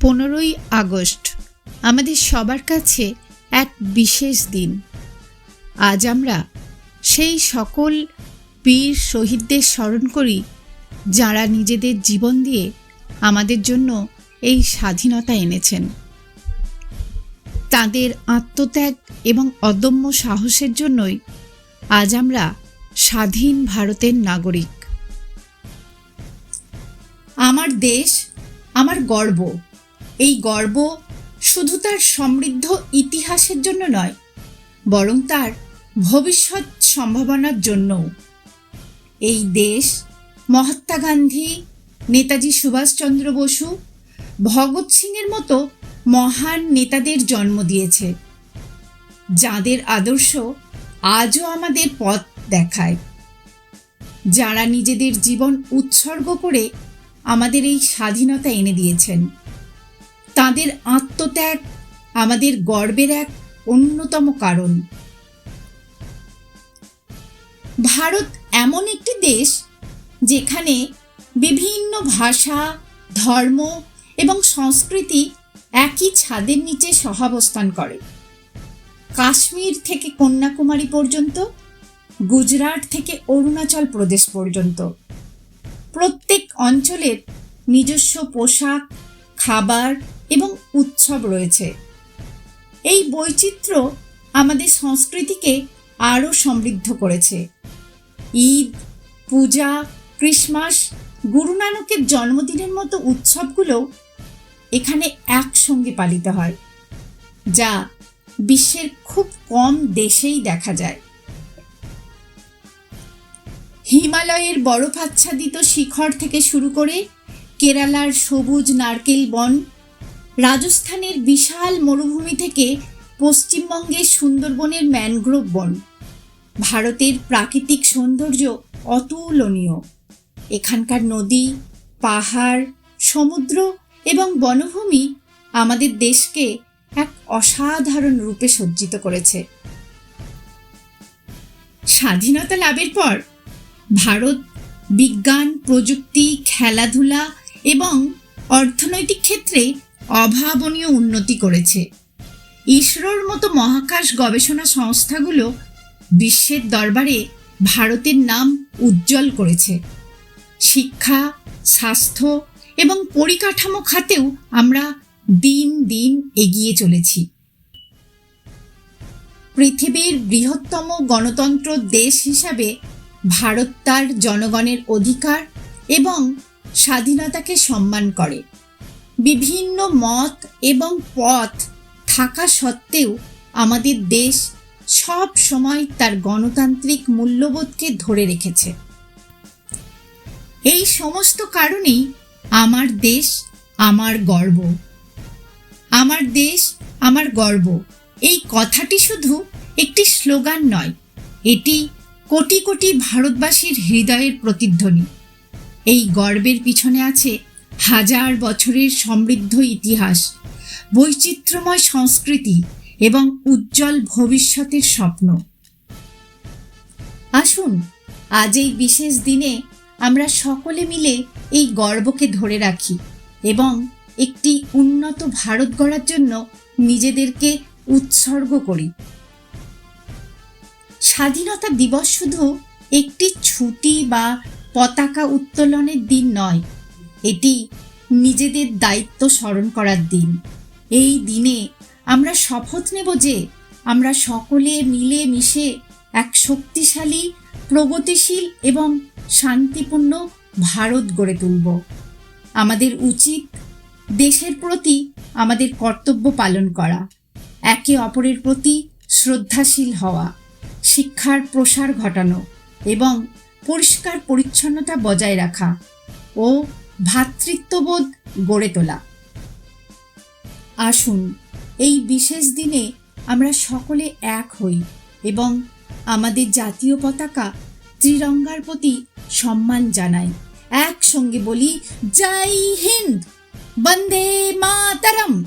পনেরোই আগস্ট। আমাদের সবার কাছে এক বিশেষ দিন। আজ আমরা সেই সকল বীর শহীদদের স্মরণ করি, যারা নিজেদের জীবন দিয়ে আমাদের জন্য এই স্বাধীনতা এনেছেন। তাদের আত্মত্যাগ এবং অদম্য সাহসের জন্যই আজ আমরা স্বাধীন ভারতের নাগরিক। আমার দেশ, আমার গর্ব। এই গর্ব শুধু তার সমৃদ্ধ ইতিহাসের জন্য নয়, বরং তার ভবিষ্যৎ সম্ভাবনার জন্যও। এই দেশ, মহাত্মা গান্ধী, নেতাজি সুভাষচন্দ্র বসু, ভগৎ সিংয়ের মতো মহান নেতাদের জন্ম দিয়েছে, যাদের আদর্শ আজও আমাদের পথ দেখায়। যারা নিজেদের জীবন উৎসর্গ করে আমাদের এই স্বাধীনতা এনে দিয়েছেন। তাদের আত্মত্যাগ আমাদের গর্বের এক অন্যতম কারণ। ভারত এমন একটি দেশ যেখানে বিভিন্ন ভাষা, ধর্ম এবং সংস্কৃতি একই ছাদের নিচে সহাবস্থান করে। কাশ্মীর থেকে কন্যাকুমারী পর্যন্ত, গুজরাট থেকে অরুণাচল প্রদেশ পর্যন্ত। প্রত্যেক অঞ্চলের নিজস্ব পোশাক, খাবার এবং উৎসব রয়েছে। এই বৈচিত্র্য আমাদের সংস্কৃতিকে আরও সমৃদ্ধ করেছে। ঈদ, পূজা, ক্রিসমাস, গুরু নানকের জন্মদিনের মতো উৎসবগুলো এখানে একসঙ্গে পালিত হয়, যা বিশ্বের খুব কম দেশেই দেখা যায়। হিমালয়ের বরফাচ্ছাদিত শিখর থেকে শুরু করে কেরালার সবুজ নারকেল বন রাজস্থানের বিশাল মরুভূমি থেকে পশ্চিমবঙ্গের সুন্দরবনের ম্যানগ্রোভ বন। ভারতের প্রাকৃতিক সৌন্দর্য অতুলনীয়। এখানকার নদী, পাহাড়, সমুদ্র এবং বনভূমি আমাদের দেশকে এক অসাধারণ রূপে সজ্জিত করেছে। স্বাধীনতা লাভের পর ভারত বিজ্ঞান, প্রযুক্তি, খেলাধুলা এবং অর্থনৈতিক ক্ষেত্রে অভাবনীয় উন্নতি করেছে। ইসরোর মতো মহাকাশ গবেষণা সংস্থাগুলো বিশ্বের দরবারে ভারতের নাম উজ্জ্বল করেছে। শিক্ষা, স্বাস্থ্য এবং পরিকাঠামো খাতেও আমরা দিন দিন এগিয়ে চলেছি। পৃথিবীর বৃহত্তম গণতন্ত্র দেশ হিসাবে ভারত তার জনগণের অধিকার এবং স্বাধীনতাকে সম্মান করে। বিভিন্ন মত এবং পথ থাকা সত্ত্বেও আমাদের দেশ সব সময় তার গণতান্ত্রিক মূল্যবোধকে ধরে রেখেছে। এই সমস্ত কারণেই আমার দেশ আমার গর্ব। আমার দেশ আমার গর্ব। এই কথাটি শুধু একটি স্লোগান নয়, এটি কোটি কোটি ভারতবাসীর হৃদয়ের প্রতিধ্বনি। এই গর্বের পিছনে আছে হাজার বছরের সমৃদ্ধ ইতিহাস, বৈচিত্র্যময় সংস্কৃতি এবং উজ্জ্বল ভবিষ্যতের স্বপ্ন। আসুন, আজ এই বিশেষ দিনে আমরা সকলে মিলে এই গর্বকে ধরে রাখি এবং একটি উন্নত ভারত গড়ার জন্য নিজেদেরকে উৎসর্গ করি। স্বাধীনতা দিবস শুধু একটি ছুটি বা পতাকা উত্তোলনের দিন নয় এটি নিজেদের দায়িত্ব স্মরণ করার দিন। এই দিনে আমরা শপথ নেব যে আমরা সকলে মিলে মিশে এক শক্তিশালী, প্রগতিশীল এবং শান্তিপূর্ণ ভারত গড়ে তুলব। আমাদের উচিত দেশের প্রতি আমাদের কর্তব্য পালন করা, একে অপরের প্রতি শ্রদ্ধাশীল হওয়া, শিক্ষার প্রসার ঘটানো এবং পরিষ্কার পরিচ্ছন্নতা বজায় রাখা ও ভ্রাতৃত্ববোধ গড়ে তোলা। আসুন, এই বিশেষ দিনে আমরা সকলে এক হই এবং আমাদের জাতীয় পতাকা ত্রিরঙ্গার প্রতি সম্মান জানাই। একসঙ্গে বলি, জয় হিন্দ, বন্দে মাতরম।